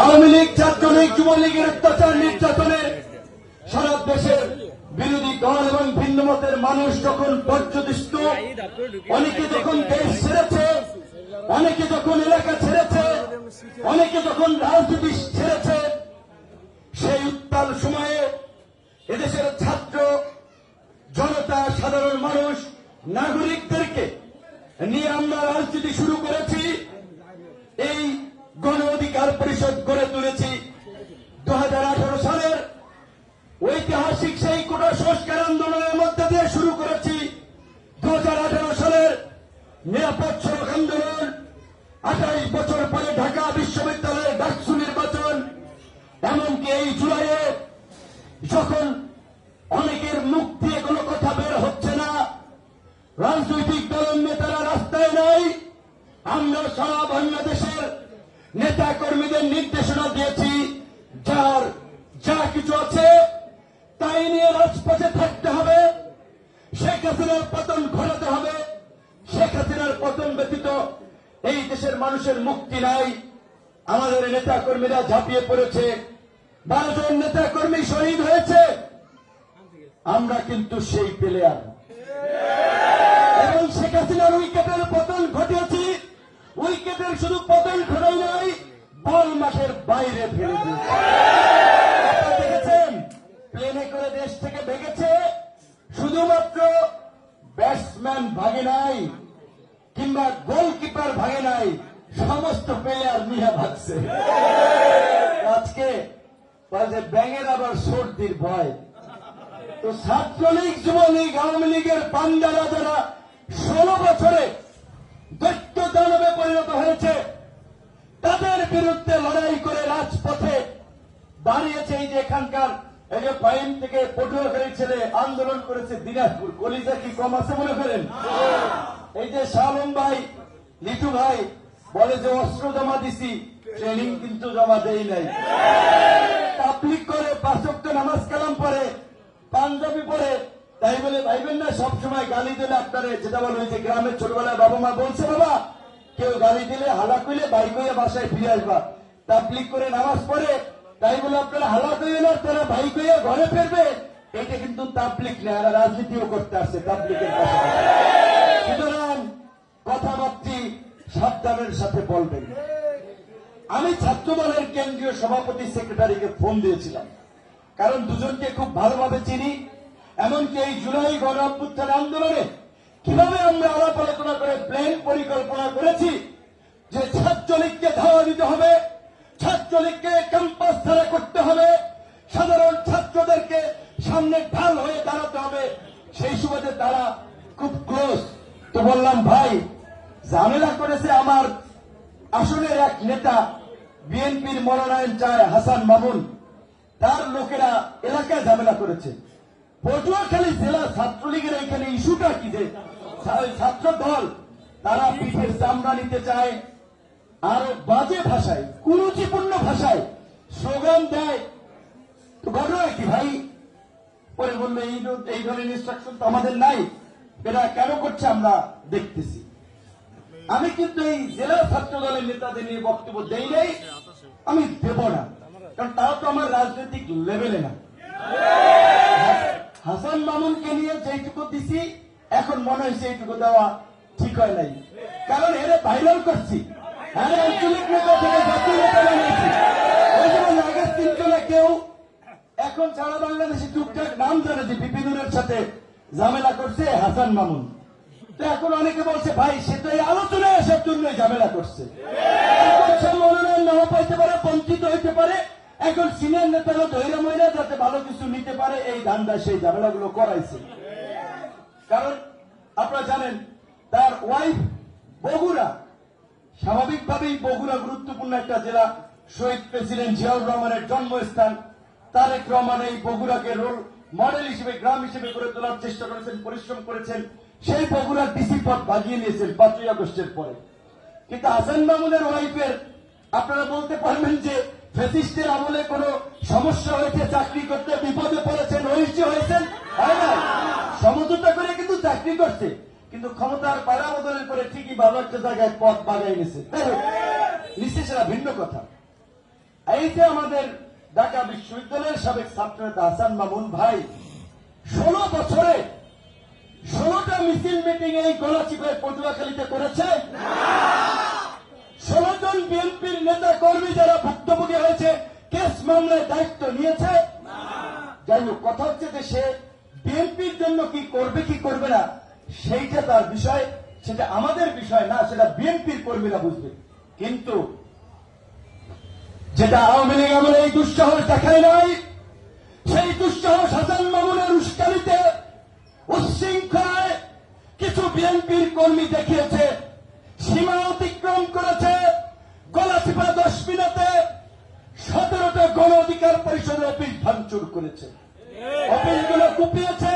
আওয়ামী লীগ, ছাত্রলীগ যুবলীগের অত্যাচার নির্যাতনে সারা দেশের বিরোধী দল এবং ভিন্ন মতের মানুষ যখন পর্যদৃষ্ট অনেকে যখন দেশ ছেড়েছে, অনেকে যখন এলাকা ছেড়েছে, অনেকে যখন রাজনীতি ছেড়েছে, সেই উত্তাল সময়ে এদেশের ছাত্র, জনতা, সাধারণ মানুষ, নাগরিকদেরকে নিয়ে আমরা রাজনীতি শুরু করেছি। এই গণ অধিকার পরিষদ গড়ে তুলেছি। দু হাজার আঠারো সালের ঐতিহাসিক সেই কোটা সংস্কার আন্দোলনের মধ্যে দিয়ে শুরু করেছি। দু হাজার আঠেরো সালের নিরাপদ সড়ক আন্দোলন আঠাইশ জন নেতা কর্মী শহীদ হয়েছে। আমরা কিন্তু সেই প্লেয়ার এবং শেখ হাসিনার উইকেটের পতন ঘটিয়েছি। উইকেটের শুধু পতন ঘটাই নাই, বল মাঠের বাইরে ফেলে দিয়েছে। আপনারা দেখেছেন, প্লেনে করে দেশ থেকে ভেগেছে। শুধুমাত্র ব্যাটসম্যান ভাগে নাই, কিংবা গোলকিপার ভাগে নাই, সমস্ত প্লেয়ার নিয়ে ভাগছে। আজকে বলছে ব্যাঙের আবার সর্দির ভয়। তো ছাত্রলীগ, যুবলীগ, আওয়ামী লীগের পান্ডারা যারা ষোলো বছরে দৈত্য দানবে পরিণত হয়েছে, তাদের বিরুদ্ধে লড়াই করে রাজপথে দাঁড়িয়েছে এই যে এখানকার এই যে ফাইন থেকে পটুয়াখালী ছেলে আন্দোলন করেছে দিনাজপুর। কলিজা কি কম আছে মনে করেন? এই যে শালম ভাই, লিটু ভাই, বলে যে অস্ত্র জমা দিছি, ট্রেনিং কিন্তু জমা দেই নাই। তাবলিক করে পাঁচক্ত নামাজ কালাম পরে পাঞ্জাবি পরে তাই বলে ভাইবেন না, সবসময় গালি দিলে আপনারে, যেটা বলে যে গ্রামের ছোটবেলায় বাবা মা বলছে, বাবা, কেউ গালি দিলে হালা কইলে বাইক হয়ে বাসায় ফিরে আসবা। তাবলিক করে নামাজ পড়ে, তাই বলে আপনারা হালা কইলে তারা বাইক হয়ে ঘরে ফিরবে। এটা কিন্তু তাবলিক না, এরা রাজনীতিও করতে আসছে তাবলিকের সুতরাং কথাবার্তি সাবধানের সাথে বলবেন। আমি ছাত্র দলের কেন্দ্রীয় সভাপতি সেক্রেটারিকে ফোন দিয়েছিলাম। কারণ দুজনকে খুব ভালোভাবে চিনি। এমনকি এই জুলাই গণ আন্দোলনে কীভাবে আমরা আলাপ আলোচনা করে প্ল্যান পরিকল্পনা করেছি যে ছাত্রলীগকে ধাওয়া দিতে হবে, ছাত্রলীগকে ক্যাম্পাস ছাড়া করতে হবে, সাধারণ ছাত্রদেরকে সামনে ঢাল হয়ে দাঁড়াতে হবে, সেই সুবাদে তারা খুব ক্লোজ। তো বললাম, ভাই, ঝামেলা করেছে আমার আসনের এক নেতা বিএনপির মনোনয়ন চায় হাসান মামুন। তার লোকেরা এলাকায় ঝামেলা করেছে। পটুয়াখালী জেলা ছাত্রলীগের এখানে ইস্যুটা কি যে, ছাত্র দল, তারা পিঠের চামড়া নিতে চায়। আর বাজে ভাষায়, কুরুচিপূর্ণ ভাষায় স্লোগান দেয়। ঘটনা কি ভাই? পরে বলল এই ধরনের ইনস্ট্রাকশন তো আমাদের নাই। এরা কেন করছে আমরা দেখতেছি। আমি কিন্তু এই জেলা ছাত্র দলের নেতাদের নিয়ে বক্তব্য দেই নাই। আমি দেব না। কারণ তারা তো আমার রাজনৈতিক লেভেলে না। হাসান মামুনকে নিয়ে যেটুকু দিছি, এখন মনে হয়েছে এইটুকু দেওয়া ঠিক হয় নাই। কারণ এরা ভাইরাল করছি। এখন সারা বাংলাদেশে টুকটাক নাম জানে যে বিপিনুরের সাথে ঝামেলা করছে হাসান মামুন। এখন অনেকে বলছে, ভাই, সে তো এই আলোচনায় আসার জন্য ঝামেলা করছে। মনোনয়ন নাও পাইতে পারে, বঞ্চিত হইতে পারে। এখন সিনিয়র নেতারা ধৈর্য মহিলা যাতে ভালো কিছু নিতে পারে, এই ধান্দা সেই ঝামেলাগুলো করাইছে। কারণ আপনারা জানেন, তার ওয়াইফ বগুড়া। স্বাভাবিকভাবেই বগুড়া গুরুত্বপূর্ণ একটা জেলা। শহীদ প্রেসিডেন্ট জিয়াউর রহমানের জন্মস্থান। তারেক রহমান এই বগুড়াকে রোল মডেল হিসেবে, গ্রাম হিসেবে গড়ে তোলার চেষ্টা করেছেন, পরিশ্রম করেছেন। সেই বগুড়ার ডিসি পদ বাগিয়ে নিয়েছেন পাঁচই আগস্টের পরে। কিন্তু হাসান মামুনের ওয়াইফের আপনারা বলতে পারবেন যে ফেসিস্টের আমলে কোনো সমস্যা হয়েছে, চাকরি করতে বিপদে পড়েছেন ঐশ্য হয়েছেন? হয় না। সমঝোতা করে কিন্তু চাকরি করছে। কিন্তু ক্ষমতার পাড়া বদলের করে ঠিকই একটা জায়গায় পথ বাগাই নিছে নিশ্চয় সেটা ভিন্ন কথা। এই যে আমাদের ঢাকা বিশ্ববিদ্যালয়ের সাবেক ছাত্র হাসান মামুন ভাই, ষোলো বছরে ষোলোটা মিছিল মিটিং এই গলাচিপায় পটুয়াখালীতে করেছে? ষোলো জন বিএনপির নেতা কর্মী যারা ভুক্তভোগী হয়েছে, কেস মামলায় দায়িত্ব নিয়েছে? যাই হোক, কথা হচ্ছে যে সে বিএনপির জন্য কি করবে কি করবে না, সেইটা তার বিষয়, সেটা আমাদের বিষয় না, সেটা বিএনপির কর্মীরা বুঝবে। কিন্তু যেটা আওয়ামী লীগ আমলে এই দুঃসাহস দেখায় নাই, সেই দুঃসাহস হাসান মামুনের উস্কানিতে উচ্ছৃঙ্খলায় কিছু বিএনপির কর্মী দেখিয়েছে, সীমা অতিক্রম করেছে গলাচিপা দশ মিনিটে সতেরোটা গণ অধিকার পরিষদের অফিস ভাঙচুর করেছে। অফিসগুলো কুপিয়েছে,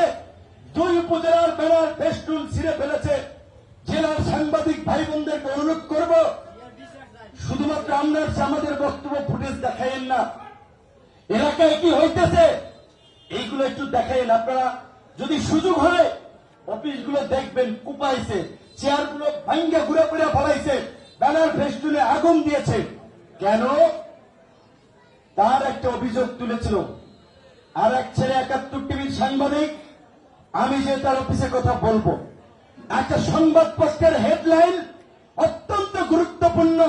দুই উপজেলার ব্যানার ফেস্টুন ছিঁড়ে ফেলেছে। জেলার সাংবাদিক ভাই বোনদেরকে অনুরোধ করব, শুধুমাত্র আমরা আমাদের বক্তব্য ফুটেজ দেখাইন না। এলাকায় কি হইতেছে, এইগুলো একটু দেখাইন আপনারা। যদি সুযোগ হয় অফিসগুলো দেখবেন কুপাইছে, চেয়ারগুলো ভাঙ্গা ঘুরে ঘুরে ফলাইছে, ব্যানার ফেস্টুনে আগুন দিয়েছে। কেন? তার একটা অভিযোগ তুলেছিল। আর এক ছেলে, একাত্তর টিভির সাংবাদিক, আমি যে তার অফিসে কথা বলব। একটা সংবাদপত্রের হেডলাইন অত্যন্ত গুরুত্বপূর্ণ।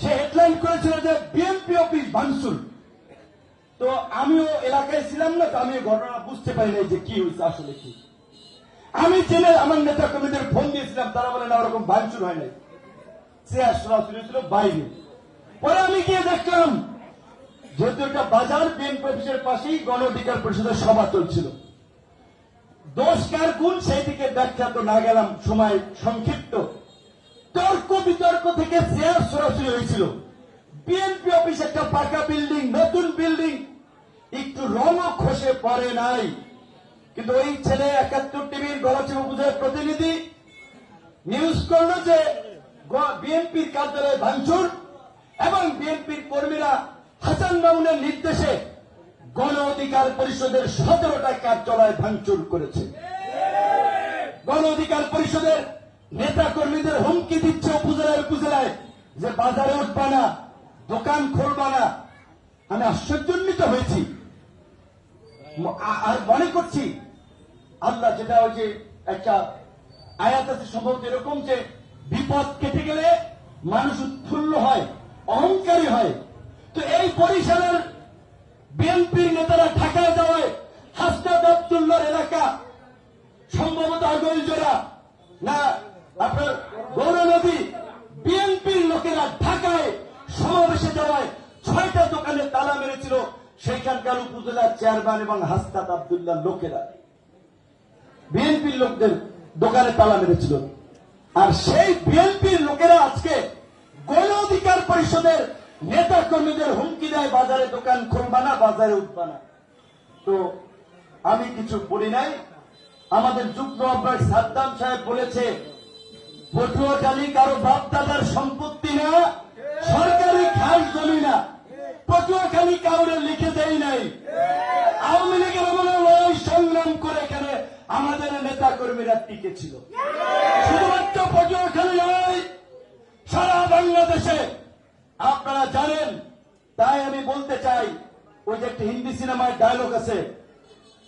সে হেডলাইন করেছিল যে বিএনপি অফিস ভাঙচুর। তো আমিও এলাকায় ছিলাম না, তো আমি ঘটনা বুঝতে পারি নাই যে কি হয়েছে, আসলে কি। আমি জেনে আমার নেতা কর্মীদের ফোন দিয়েছিলাম, তারা বলে, না, ওরকম ভাঙচুর হয় নাই। চেয়ার সরাসরি ছিল বাইরে। পরে আমি গিয়ে দেখলাম, যেহেতু একটা বাজার বিএনপি অফিসের পাশেই গণ অধিকার পরিষদের সভা চলছিল। দোষ কার গুণ সেই দিকে ব্যাখ্যা তো না গেলাম, সময় সংক্ষিপ্ত। তর্ক বিতর্ক থেকে চেয়ার সরাসরি হয়েছিল। বিএনপি অফিস একটা পাকা বিল্ডিং নতুন বিল্ডিং একটু রঙও খসে পড়ে নাই। কিন্তু ওই ছেলে একাত্তর টিভির গলাচিপ উপজেলার প্রতিনিধি নিউজ করল যে বিএনপির কার্যালয়ে ভাঙচুর এবং বিএনপির কর্মীরা হাসান মামুনের নির্দেশে গণ অধিকার পরিষদের সতেরোটা কার্যালয় ভাঙচুর করেছে। গণ অধিকার পরিষদের নেতা কর্মীদের হুমকি দিচ্ছে উপজেলায় উপজেলায় যে বাজারে উঠবা না, দোকান খুলবা না। আমি আশ্চর্যান্বিত হয়েছি। মনে করছি আল্লাহ যেটা ওই যে একটা আয়াত আছে সম্ভবত এরকম যে বিপদ কেটে গেলে মানুষ উৎফুল্ল হয়, অহংকারী হয়। তো এই বরিশালের বিএনপির নেতারা ঢাকায় যাওয়ায় হাসনাদ আবদুল্লার এলাকা সম্ভবত আগলজোড়া না, আপনার গৌর নদী বিএনপির লোকেরা ঢাকায় সমাবেশে যাওয়ায় ছয়টা দোকানে তালা মেরেছিল। সেইখানকার উপজেলার চেয়ারম্যান এবং হাসনাত আবদুল্লাহ লোকেরা বিএনপির লোকদের দোকানে তালা মেরেছিল। আর সেই বিএনপির লোকেরা আজকে গণ অধিকার পরিষদের নেতা কর্মীদের হুমকি দেয়, বাজারে দোকান খুলবা না, বাজারে উঠবা না। তো আমি কিছু বলি নাই। আমাদের যুগ্ম আহ্বায়ক সাদ্দাম সাহেব বলেছে পটুয়াখালী কারও বাপ দাদার সম্পত্তি না, সরকারি খাস জমি না। পটুয়াখালী কাউরে লিখে দেয় নাই। আওয়ামী লীগের আমলে লড়াই সংগ্রাম করে এখানে আমাদের নেতা কর্মীরা টিকে ছিল? শুধুমাত্র পটুয়াখালী নয়, সারা বাংলাদেশে, আপনারা জানেন, তাই আমি বলতে চাই, ওই যে একটা হিন্দি সিনেমার ডায়লগ আছে,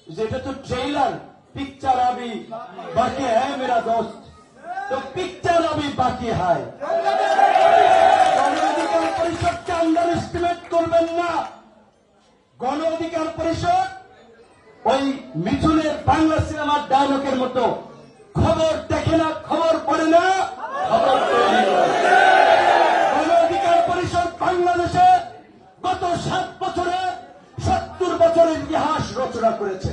যেটা তো ট্রেলার পিকচার আবি বাকি হ্যাঁ মেরা দোস্ত। তো পিকচার আবি বাকি হায় পরিষদকে আন্ডার করবেন না। গণ অধিকার পরিষদ ওই মিঠুনের বাংলা সিনেমার ডায়লগের মতো খবর দেখে না খবর পড়ে না। খবর গণ অধিকার পরিষদ বাংলাদেশে গত সাত বছরে সত্তর বছরের ইতিহাস রচনা করেছে।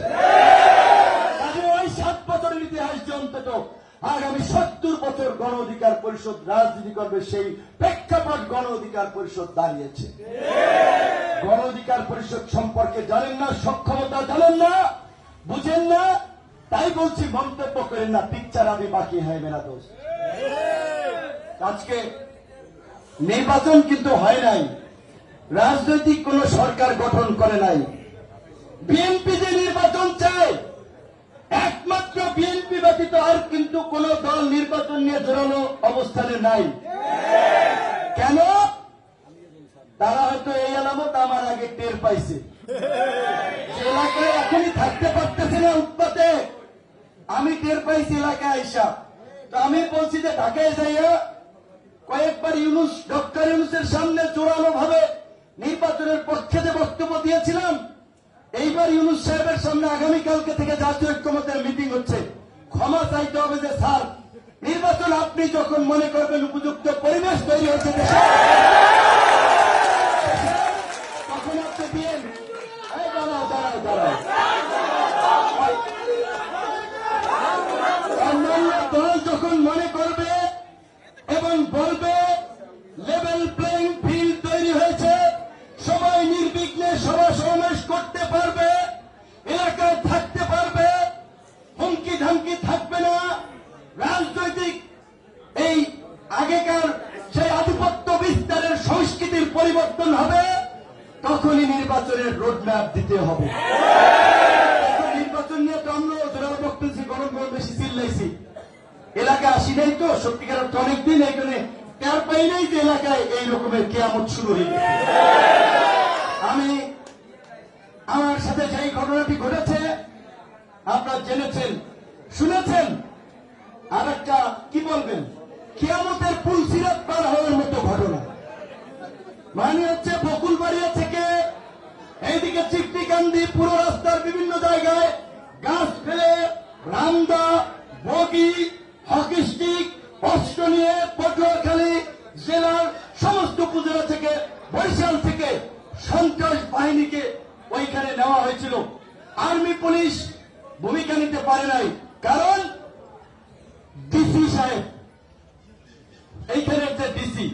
ওই সাত বছরের ইতিহাস যে অন্তত আগামী সত্তর বছর গণ অধিকার পরিষদ রাজনীতি করবে সেই প্রেক্ষাপট গণ অধিকার পরিষদ দাঁড়িয়েছে। গণ অধিকার পরিষদ সম্পর্কে জানেন না, সক্ষমতা জানেন না, বুঝেন না, তাই বলছি মন্তব্য করেন না পিকচার আমি বাকি হয় মেরা দোষ। আজকে নির্বাচন কিন্তু হয় নাই, রাজনৈতিক কোন সরকার গঠন করে নাই। বিএনপি যে নির্বাচন চায় বিএনপি ব্যতীত আর কিন্তু কোন দল নির্বাচন নিয়ে জোরালো অবস্থানে নাই। কেন? তারা হয়তো এই আলামত আমার আগে টের পাইছে। এলাকায় এখনই থাকতে পারতেছে না উৎপাতে। আমি টের পাইছি এলাকায় আইসা। তো আমি বলছি যে ঢাকায় যাইয়া কয়েকবার ইউনুস, ডক্টর ইউনুসের সামনে জোরালো ভাবে নির্বাচনের পক্ষে যে বক্তব্য দিয়েছিলাম, এইবার ইউনুস সাহেবের সামনে আগামীকালকে থেকে জাতীয় ঐক্যমতের মিটিং হচ্ছে। আপনি যখন মনে করবেন উপযুক্ত পরিবেশ তৈরি হচ্ছে দেশে তখনই নির্বাচনের রোডম্যাপ দিতে হবে। নির্বাচন নিয়ে তো আমরা জোরালো বক্তব্য গরম গরম বেশি চিল্লাইছি। এলাকা আসি নাই তো, সত্যিকার অনেকদিন এখানে তার পাই নাই যে এলাকায় এই রকমের কেয়ামত শুরু হয়ে আমি আমার সাথে যেই ঘটনাটি ঘটেছে, আপনারা জেনেছেন, শুনেছেন। আর একটা কি বলবেন? কেয়ামতের পুল সিরাত পার হওয়ার মতো ঘটনা। মানে হচ্ছে বকুলবাড়িয়া থেকে এইদিকে চিকটিকান্দি পুরো রাস্তার বিভিন্ন জায়গায় গাছ ফেলে, রামদা, বগি, হকি স্টিক, অস্ত্র নিয়ে পটুয়াখালী জেলার সমস্ত উপজেলা থেকে, বরিশাল থেকে সন্ত্রাস বাহিনীকে ওইখানে নেওয়া হয়েছিল। আর্মি পুলিশ ভূমিকা নিতে পারে নাই, কারণ ডিসি সাহেব এইখানের যে ডিসি।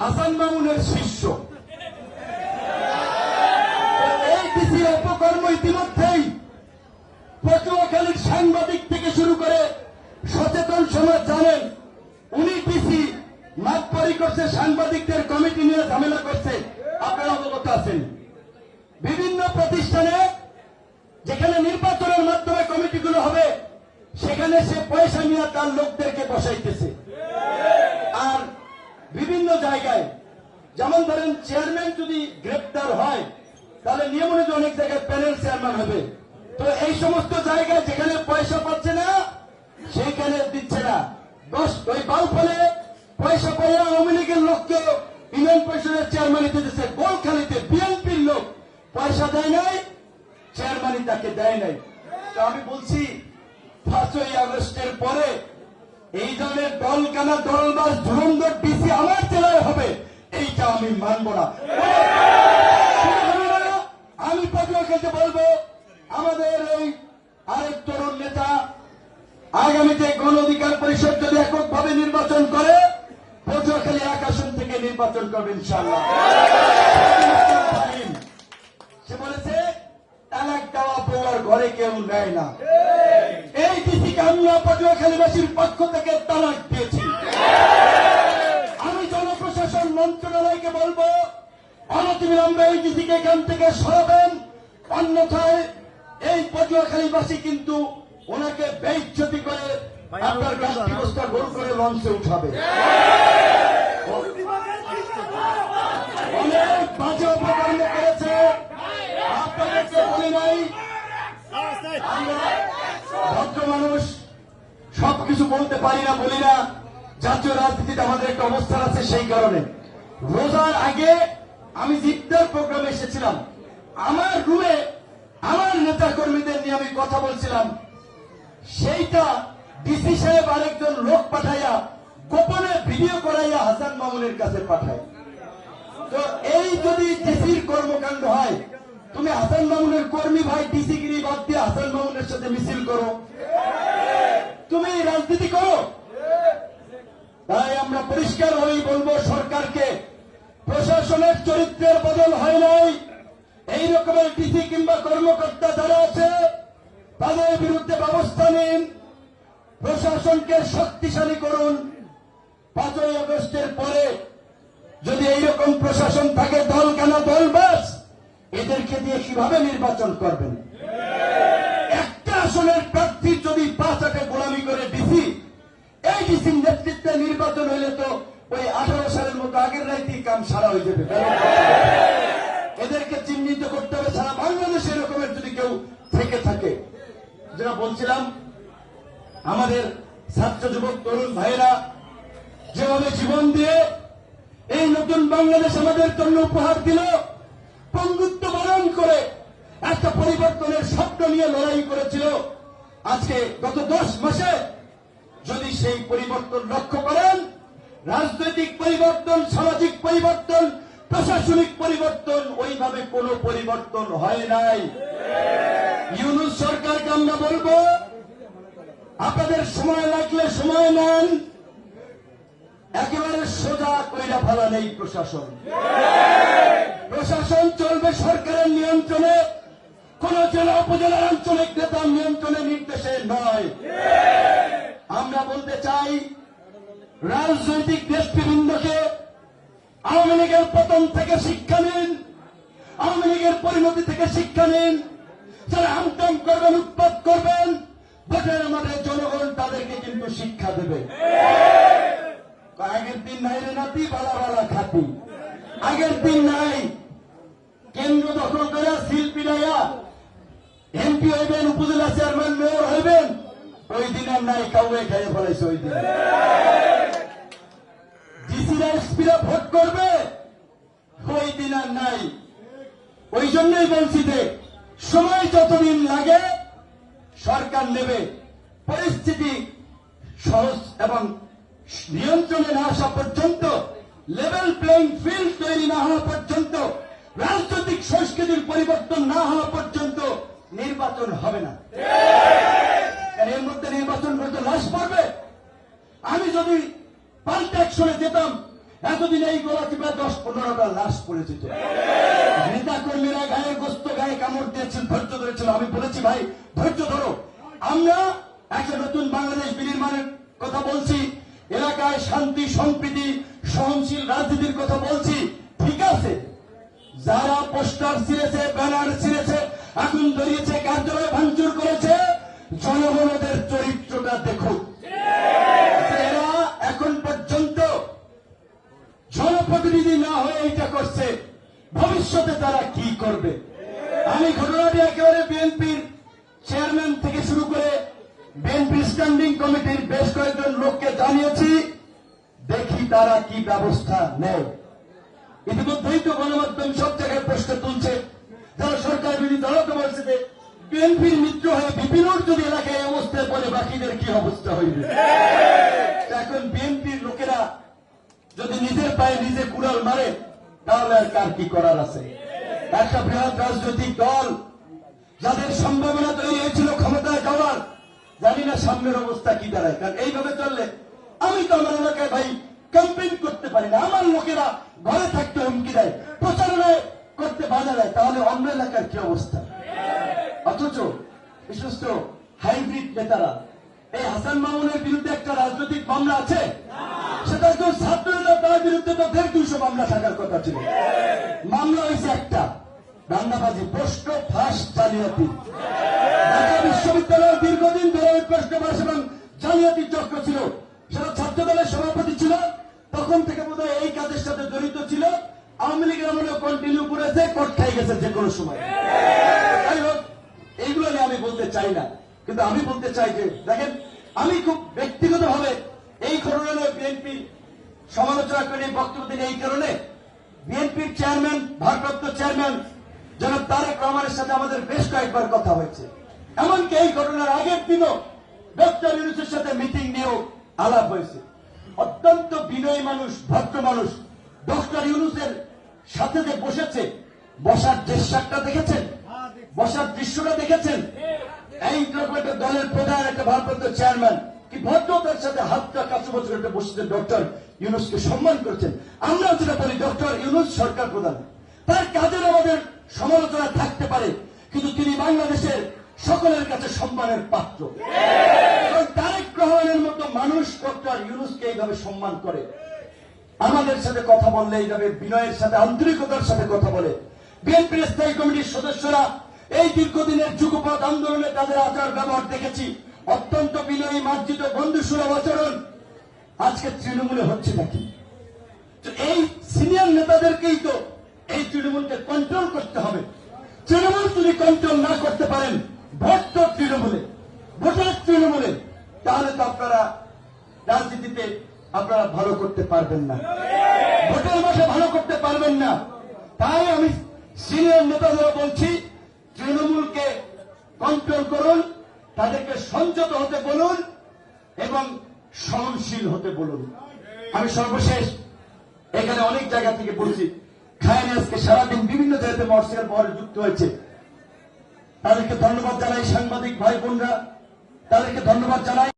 হাসান মামুনের শিষ্য। এই ডিসি অপকর্ম ইতিমধ্যেই পটুয়াখালীর সাংবাদিক থেকে শুরু করে সচেতন সমাজ জানেন, উনি ডিসি মাতবাড়ি করছে সাংবাদিকদের কমিটি নিয়ে ঝামেলা করছে। আপনারা অবগত আছেন। বিভিন্ন প্রতিষ্ঠানে যেখানে নির্বাচনের মাধ্যমে কমিটিগুলো হবে, সেখানে সে পয়সা নিয়ে তার লোকদেরকে বসাইতেছে। আর বিভিন্ন জায়গায়। যেমন ধরেন চেয়ারম্যান যদি গ্রেপ্তার হয়, তাহলে নিয়ম অনুযায়ী অনেক জায়গায় প্যানেল চেয়ারম্যান হবে। তো এই সমস্ত জায়গায় যেখানে পয়সা পাচ্ছে না, সেখানে দিচ্ছে না। দশ ওই বাউফলে পয়সা পাইয়া আওয়ামী লীগের লোককে ইউনিয়ন পরিষদের চেয়ারম্যান দিতেছে গোলখালিতে বিএনপির লোক পয়সা দেয় নাই চেয়ারম্যানই তাকে দেয় নাই। তো আমি বলছি, পাঁচই আগস্টের পরে এই ধরনের দলকানা দলবাস ধুরন্ধর ডিসি আমার জেলায় হবে, এইটা আমি মানব না। আমি পটুয়াখালীতে বলব, আমাদের এই আরেক তরুণ নেতা আগামীতে গণ অধিকার পরিষদ যদি এককভাবে নির্বাচন করে, পটুয়াখালী এক আসন থেকে নির্বাচন করবে ইনশাল্লাহ সে বলেছে তালাক দেওয়া বউয়ার ঘরে কেউ নেয় না। এই ডিসিকে আমরা পটুয়াখালীবাসীর পক্ষ থেকে তালাক দিয়েছি। আমি জনপ্রশাসন মন্ত্রণালয়কে বলব অনতিবিলম্বে এই ডিসিকে এখান থেকে সরাবেন। অন্যথায় এই পটুয়াখালীবাসী কিন্তু ওনাকে বেইজ্জতি করে আপনার গাছটি বস্তা গোল করে লঞ্চে উঠাবে। অনেক বাজে অপকর্ম করেছে। আপনাদেরকে বলি লোক পাঠাইয়া, গোপনে ভিডিও করাইয়া হাসান মামুনের কাছে পাঠায়। তো এই যদি কর্মকাণ্ড হয় তুমি হাসান মামুনের কর্মী ভাই ডিসি গিরি বাদ দিয়ে হাসান মামুনের সাথে মিছিল করো। তুমি রাজনীতি করো? তাই আমরা পরিষ্কার হয়েই বলব, সরকারকে প্রশাসনের চরিত্রের বদল হয় নাই। এই রকমের ডিসি কিংবা কর্মকর্তা যারা আছে, তাদের বিরুদ্ধে ব্যবস্থা নিন। প্রশাসনকে শক্তিশালী করুন। পাঁচই আগস্টের পরে যদি এইরকম প্রশাসন থাকে, দল কেন দল বাস? এদেরকে দিয়ে কীভাবে নির্বাচন করবেন? একটা আসনের প্রার্থী যদি পাঁচ আটে গোলামি করে ডিসি, এই ডিসির নেতৃত্বে নির্বাচন হইলে তো ওই আঠারো সালের মতো আগের রাইতেই কাম সারা হয়ে যাবে এদেরকে চিহ্নিত করতে হবে, সারা বাংলাদেশে এরকমের যদি কেউ থেকে থাকে। যেটা বলছিলাম, আমাদের ছাত্র যুবক, তরুণ ভাইরা যেভাবে জীবন দিয়ে এই নতুন বাংলাদেশ আমাদের জন্য উপহার দিল পঙ্গুত্ব বরণ করে একটা পরিবর্তনের স্বপ্ন নিয়ে লড়াই করেছিল। আজকে গত দশ মাসে যদি সেই পরিবর্তন লক্ষ্য করেন, রাজনৈতিক পরিবর্তন, সামাজিক পরিবর্তন, প্রশাসনিক পরিবর্তন, ওইভাবে কোনো পরিবর্তন হয় নাই। ইউনুস সরকারকে আমরা বলব, আপনাদের সময় লাগলে সময় নেন। একেবারে সোজা কইরা ফেলা নেই প্রশাসন। প্রশাসন চলবে সরকারের নিয়ন্ত্রণে, কোন জেলা উপজেলার আঞ্চলিক নেতার নিয়ন্ত্রণে নির্দেশে নয়। আমরা বলতে চাই, রাজনৈতিক নেতৃবৃন্দকে আওয়ামী লীগের পতন থেকে শিক্ষা নিন, আওয়ামী লীগের পরিণতি থেকে শিক্ষা নিন। যারা আমকাম করবেন উৎপাদ করবেন, ভোটের আমাদের জনগণ তাদেরকে কিন্তু শিক্ষা দেবে। আগের দিন নাই রে নাতি, বালা বালা খাতি। আগের দিন নাই। কেন্দ্র দখল করে সিল পিড়াইয়া এমপি হইবেন, উপজেলা চেয়ারম্যান, মেয়র হইবেন। ওই দিন আর নাই, কাউকে খাইয়ে ফেলাইছে ওই দিন। ডিসিরা এসপিরা ভোট করবে, ওই দিন আর নাই। ওই জন্যই বলছি যে, সময় যতদিন লাগে, সরকার নেবে। পরিস্থিতি সহজ এবং নিয়ন্ত্রণে না আসা পর্যন্ত লেভেল প্লেইং ফিল্ড তৈরি না হওয়া পর্যন্ত, রাজনৈতিক সংস্কৃতির পরিবর্তন না হওয়া পর্যন্ত নির্বাচন হবে না। এর মধ্যে নির্বাচন করতে লাশ পড়বে। আমি যদি পাল্টা অ্যাকশনে যেতাম, এতদিন এই গোলা চিপে দশ পনেরোটা লাশ পড়ে যেত নেতা কর্মীরা গায়ে গোস্ত, গায়ে কামড় দিয়েছেন, ধৈর্য ধরেছিল। আমি বলেছি, ভাই, ধৈর্য ধরো। আমরা একটা নতুন বাংলাদেশ বিনির্মাণের কথা বলছি। এলাকায় শান্তি, সম্প্রীতি, সহনশীল রাজনীতির কথা বলছি, ঠিক আছে? যারা পোস্টার ছিঁড়েছে, ব্যানার ছিঁড়েছে, আগুন ধরিয়েছে, কার্যালয় ভাঙচুর করেছে, জনগণদের চরিত্রটা দেখুক এরা এখন পর্যন্ত জনপ্রতিনিধি না হয়ে এইটা করছে। ভবিষ্যতে তারা কি করবে? আমি ঘটনাটি একেবারে বিএনপির চেয়ারম্যান থেকে শুরু করে স্ট্যান্ডিং কমিটির বেশ কয়েকজন লোককে জানিয়েছি, দেখি তারা কি ব্যবস্থা নেয়। ইতিমধ্যেই তো গণমাধ্যম সব জায়গায় প্রশ্ন তুলছে, যারা সরকার বিরোধী দলও তো বলছে যে, বিএনপির মিত্র হয়ে বিপিনোর যদি এলাকায় অবস্থায় পড়ে, বাকিদের কি অবস্থা হইবে? এখন বিএনপির লোকেরা যদি নিজের পায়ে নিজে কুড়াল মারে, তাহলে আর কার কি করার আছে? একটা বৃহৎ রাজনৈতিক দল, যাদের সম্ভাবনা তৈরি হয়েছিল ক্ষমতায় যাওয়ার জানি না সামনের অবস্থা কি দাঁড়ায়, কারণ এইভাবে চললে আমি তো আমার এলাকায় ভাই ক্যাম্পেইন করতে পারি না। আমার লোকেরা ঘরে থাকতে হুমকি দেয় প্রচারণায় করতে বাধা দেয়, তাহলে অন্য এলাকার কি অবস্থা? অথচ বিশ্বস্ত হাইব্রিড নেতারা, এই হাসান মামুনের বিরুদ্ধে একটা রাজনৈতিক মামলা আছে? সেটা কেউ ছাত্র নেতা তার বিরুদ্ধে তো দেড় দুইশো মামলা থাকার কথা ছিল। মামলা হয়েছে একটা। দান্দাবাজি প্রশ্ন ফাঁস জালিয়াতি। বিশ্ববিদ্যালয়ের দীর্ঘদিন ধরে ওই প্রশ্ন ফাঁস এবং জালিয়াতির চক্র ছিল। সেটা ছাত্র দলের সভাপতি ছিল, তখন থেকে বোধ এই কাজের সাথে জড়িত ছিল। আওয়ামী লীগের আমলে কন্টিনিউ করেছে, কোর্ট খাই গেছে যে কোনো সময়। যাই হোক, এইগুলো নিয়ে আমি বলতে চাই না। কিন্তু আমি বলতে চাই যে, দেখেন, আমি খুব ব্যক্তিগত ভাবে এই ঘটনা নিয়ে বিএনপি সমালোচনা করে, বক্তব্য দিন এই কারণে। বিএনপির চেয়ারম্যান ভারপ্রাপ্ত চেয়ারম্যান জনাব তারেক রহমানের সাথে আমাদের বেশ কয়েকবার কথা হয়েছে। এমনকি এই ঘটনার আগের দিনও ডক্টর ইউনুসের সাথে মিটিং নিয়েও আলাপ হয়েছে। অত্যন্ত বিনয়ী মানুষ, ভদ্র মানুষ। ডক্টর ইউনুসের সাথে যে বসেছে, বসার দৃশ্যটা দেখেছেন? বসার দৃশ্যটা দেখেছেন? এই একটা দলের প্রধান একটা ভারপ্রাপ্ত চেয়ারম্যান কি ভদ্রতার সাথে হাতটা কাছে বছর করে বসেছেন ডক্টর ইউনুসকে সম্মান করেছেন? আমরাও যেটা বলি, ডক্টর ইউনুস সরকার প্রধান। তার কাজের আমাদের সমালোচনা থাকতে পারে, কিন্তু তিনি বাংলাদেশের সকলের কাছে সম্মানের পাত্র। কারণ তারেক রহমানের মতো মানুষ ডক্টর ইউনুসকে এইভাবে সম্মান করে। আমাদের সাথে কথা বললে এইভাবে বিনয়ের সাথে, আন্তরিকতার সাথে কথা বলে। বিএনপির স্থায়ী কমিটির সদস্যরা এই দীর্ঘদিনের যুগপথ আন্দোলনে তাদের আচার ব্যবহার দেখেছি। অত্যন্ত বিনয়ী, মার্জিত, বন্ধুসুলভ আচরণ। আজকে তৃণমূলে হচ্ছে নাকি? এই সিনিয়র নেতাদেরকেই তো তৃণমূলকে কন্ট্রোল করতে হবে। তৃণমূল যদি কন্ট্রোল না করতে পারেন, ভোট তৃণমূলে। ভোটের তৃণমূলে, তাহলে তো আপনারা রাজনীতিতে আপনারা ভালো করতে পারবেন না। ভোটের মাঠে ভালো করতে পারবেন না। তাই আমি সিনিয়র নেতাদের বলছি, তৃণমূলকে কন্ট্রোল করুন, তাদেরকে সংযত হতে বলুন এবং সহনশীল হতে বলুন। আমি সর্বশেষ এখানে অনেক জায়গা থেকে বলছি খায়নি আজকে সারাদিন বিভিন্ন জায়গাতে মোটরসাইকেল বহরে যুক্ত হয়েছে। তাদেরকে ধন্যবাদ জানাই সাংবাদিক ভাই বোনরা। তাদেরকে ধন্যবাদ জানাই।